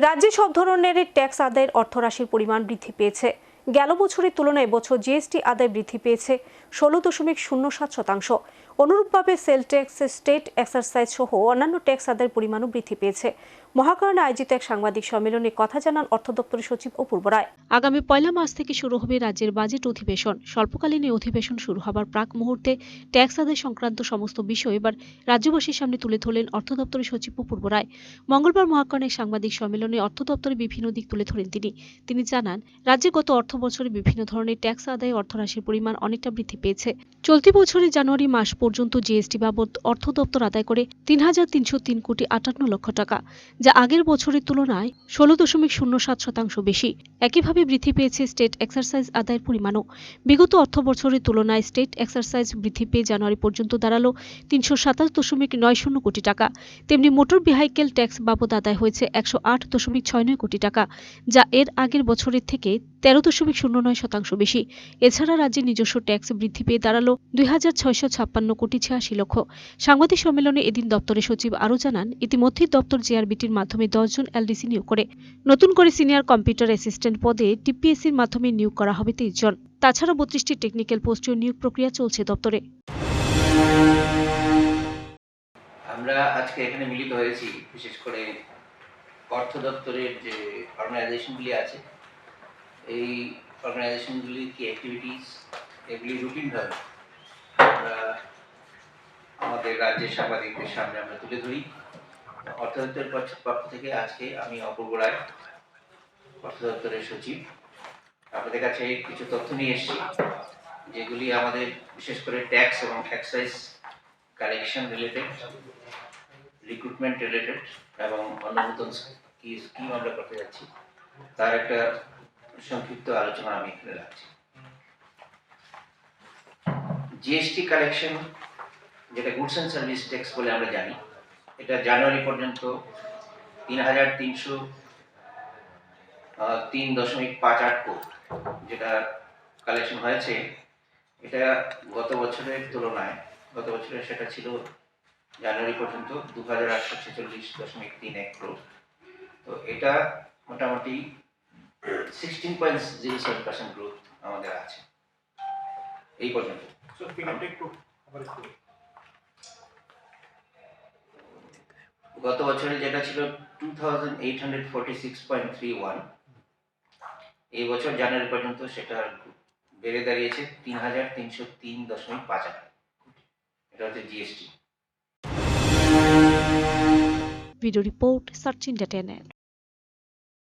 রাজ্যে সব ধরনের ট্যাক্স আদায়ের অর্থরাশির পরিমাণ বৃদ্ধি পেয়েছে। গেল বছরের তুলনায় বছর জিএসটি আদায় বৃদ্ধি পেয়েছে ষোলো দশমিক শূন্য সাত শতাংশ। অনুরূপভাবে সেল ট্যাক্স স্টেট এক্সারসাইজ সহ অন্যান্য ট্যাক্স আদায়ের পরিমাণও বৃদ্ধি পেয়েছে। মহাকরণে আয়োজিত এক সাংবাদিক সম্মেলনে কথা জানান অর্থ দপ্তরের সচিব অপূর্ব রায়। আগামী পয়লা মাস থেকে শুরু হবে রাজ্যের বাজেট অধিবেশন। স্বল্পকালীন এই অধিবেশন শুরু হবার প্রাক মুহূর্তে ট্যাক্স আদায় সংক্রান্ত সমস্ত বিষয় এবার রাজ্যবাসীর সামনে তুলে ধরলেন অর্থ দপ্তরের সচিব অপূর্ব রায়। মঙ্গলবার মহাকরণে সাংবাদিক সম্মেলনে অর্থ দপ্তরের বিভিন্ন দিক তুলে ধরেন তিনি। তিনি জানান, রাজ্যে গত অর্থ বছরে বিভিন্ন ধরনের ট্যাক্স আদায়ে অর্থরাশির পরিমাণ অনেকটা বৃদ্ধি পেয়েছে। চলতি বছরের জানুয়ারি মাস পর্যন্ত জিএসটি বাবদ অর্থ দপ্তর আদায় করে তিন হাজার তিনশো তিন কোটি আটান্ন লক্ষ টাকা, যা আগের বছরের তুলনায় ষোলো দশমিক শূন্য সাত শতাংশ বেশি। একইভাবে বৃদ্ধি পেয়েছে স্টেট এক্সারসাইজ আদায়ের পরিমাণও। বিগত অর্থ বছরের তুলনায় স্টেট এক্সারসাইজ বৃদ্ধি পেয়ে জানুয়ারি পর্যন্ত দাঁড়াল তিনশো সাতাশ দশমিক নয় শূন্য কোটি টাকা। তেমনি মোটর ভেহিকেল ট্যাক্স বাবদ আদায় হয়েছে একশো আট দশমিক ছয় নয় কোটি টাকা, যা এর আগের বছরের থেকে তেরো শূন্য নয় শতাংশ বেশি। এছাড়া রাজ্যে নিজস্ব ট্যাক্স বৃদ্ধি পেয়ে দাঁড়াল দুই হাজার ছয়শো ছাপ্পান্ন কোটি ছিয়াশি লক্ষ। সাংবাদিক সম্মেলনে এদিন দপ্তরের সচিব আরও জানান, ইতিমধ্যেই দপ্তর জেআরবিটির মাধ্যমে দশজন এলডিসি নিয়োগ করে। নতুন করে সিনিয়র কম্পিউটার অ্যাসিস্ট্যান্ট পদে টিপিএসসির মাধ্যমে নিয়োগ করা হবে তেইশ জন। তাছাড়া বত্রিশটি টেকনিক্যাল পোস্টেও নিয়োগ প্রক্রিয়া চলছে দপ্তরে। আমরা আজকে এখানে মিলিত হয়েছি, বিশেষ করে অর্থ দপ্তরের যে অর্গানাইজেশনগুলি আছে এই অর্গানাইজেশনগুলির কি অ্যাক্টিভিটিস এগুলি রুটিনভাবে আমরা আমাদের রাজ্যের সাংবাদিকদের সামনে আমরা তুলে ধরি। অর্থ দপ্তরের পক্ষ থেকে আজকে আমি অপূর্ব রায় অর্থ দপ্তরের সচিব। আপনাদের কাছে কিছু তথ্য নিয়ে এসেছি, যেগুলি আমাদের বিশেষ করে ট্যাক্স এবং excise collection related recruitment related এবং অন্য নতুন কি স্কিম আমরা করতে যাচ্ছি, তার একটা সংক্ষিপ্ত আলোচনা আমি এখানে রাখছি। জিএসটি কালেকশন যেটা গুডস অ্যান্ড সার্ভিস ট্যাক্স বলে আমরা জানি, এটা জানুয়ারি পর্যন্ত তিন হাজার তিনশো তিন দশমিক পাঁচ আট কোটি যেটা কালেকশন হয়েছে, এটা গত বছরের তুলনায়, গত বছরে সেটা ছিল জানুয়ারি পর্যন্ত দু হাজার আটশো ছেচল্লিশ দশমিক তিন এক ক্রোড তো এটা মোটামুটি sixteen point zero seven percent growth আমাদের আছে। এই পর্যন্ত। গত বছরে যেটা ছিল two thousand eight hundred forty six point three one এই বছর জানুয়ারি পর্যন্ত সেটা বেড়ে দাঁড়িয়েছে তিন হাজার তিনশো তিন দশমিক পাঁচ আট। এটা হচ্ছে GST video report search India